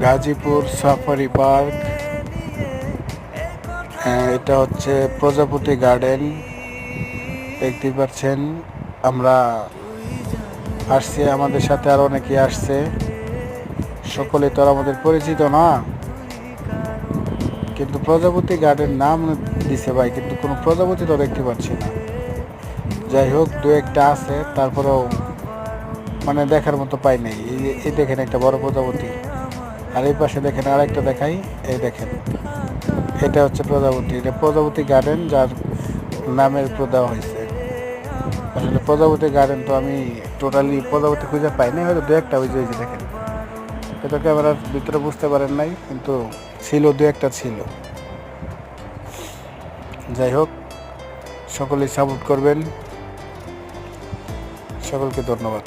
Gazipur safari park হ্যাঁ, এটা হচ্ছে প্রজাপতি গার্ডেন। দেখতে পাচ্ছেন আমরা আসছি আমাদের সাথে আর অনেকে আসছে। সকলে তো আমাদের পরিচিত না। কিন্তু প্রজাপতি গার্ডেন নাম দিছে ভাই কিন্তু কোনো প্রজাপতি তো দেখতে পাচ্ছি না। যাই হোক দু একটা আছে তারপরেও মানে দেখার মতো পাই নাই। এই দেখেন একটা বড় প্রজাপতি। আর এই পাশে দেখেন আরেকটা দেখাই, এই দেখেন। এটা হচ্ছে প্রজাপতি, এটা প্রজাপতি গার্ডেন যার নামের দেওয়া হয়েছে। আসলে প্রজাপতি গার্ডেন তো আমি টোটালি প্রজাপতি খুঁজে পাই নাই, হয়তো দু একটা ওই যে দেখেন। এটা ক্যামেরার ভিতরে বুঝতে পারেন নাই, কিন্তু ছিল দু একটা ছিল। যাই হোক, সকলেই সাপোর্ট করবেন। সকলকে ধন্যবাদ।